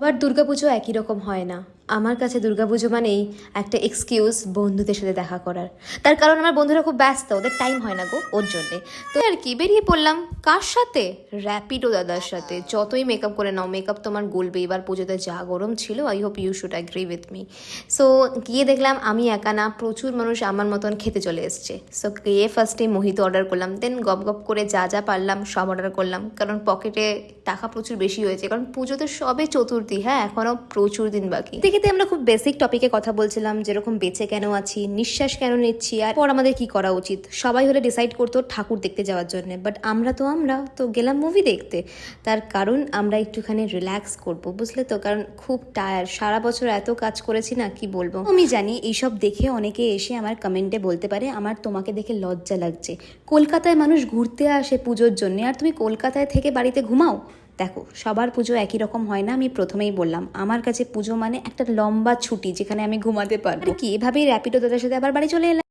আবার দুর্গাপুজো একই রকম হয় না। আমার কাছে দুর্গাপুজো মানেই একটা এক্সকিউজ বন্ধুদের সাথে দেখা করার। তার কারণ আমার বন্ধুরা খুব ব্যস্ত, ওদের টাইম হয় না গো, ওর জন্যে। তো আর কি, বেরিয়ে পড়লাম। কার সাথে? র্যাপিডো দাদার সাথে। যতই মেকআপ করে নাও মেকআপ তোমার গলবে। এবার পুজোতে যা গরম ছিল I hope you should agree with me so গিয়ে দেখলাম আমি একা না, প্রচুর মানুষ আমার মতন খেতে চলে এসছে। সো গিয়ে ফার্স্টে মোহিত অর্ডার করলাম। দেন গপ গপ করে যা যা পারলাম, সব অর্ডার করলাম। কারণ পকেটে টাকা প্রচুর বেশি হয়েছে। কারণ পুজোতে সবে চতুর্থী হ্যাঁ এখনও প্রচুর দিন বাকি। দেখেতে আমরা খুব বেসিক টপিকে কথা বলছিলাম, যেরকম বেঁচে কেন আছি, নিঃশ্বাস কেন নিচ্ছি, আর পর আমাদের কি করা উচিত? সবাই হলে ডিসাইড করতো ঠাকুর দেখতে যাওয়ার জন্য বাট আমরা তো আমরা, তো গেলাম মুভি দেখতে। তার কারণ আমরা একটুখানি রিল্যাক্স করব, বুঝলে তো? কারণ খুব টায়ার সারা বছর এত কাজ করেছি না, কি বলব? আমি জানি এইসব দেখে অনেকে এসে আমার কমেন্টে বলতে পারে, আমার তোমাকে দেখে লজ্জা লাগছে। কলকাতায় মানুষ ঘুরতে আসে পুজোর জন্য, আর তুমি কলকাতায় থেকে বাড়িতে ঘুমাও? দেখো, সবার পুজো একই রকম হয় না, আমি প্রথমেই বললাম। আমার কাছে পুজো মানে একটা লম্বা ছুটি যেখানে আমি ঘুমাতে পারব। কি, এভাবেই র্যাপিডো দাদার সাথে আবার বাড়ি চলে এলাম।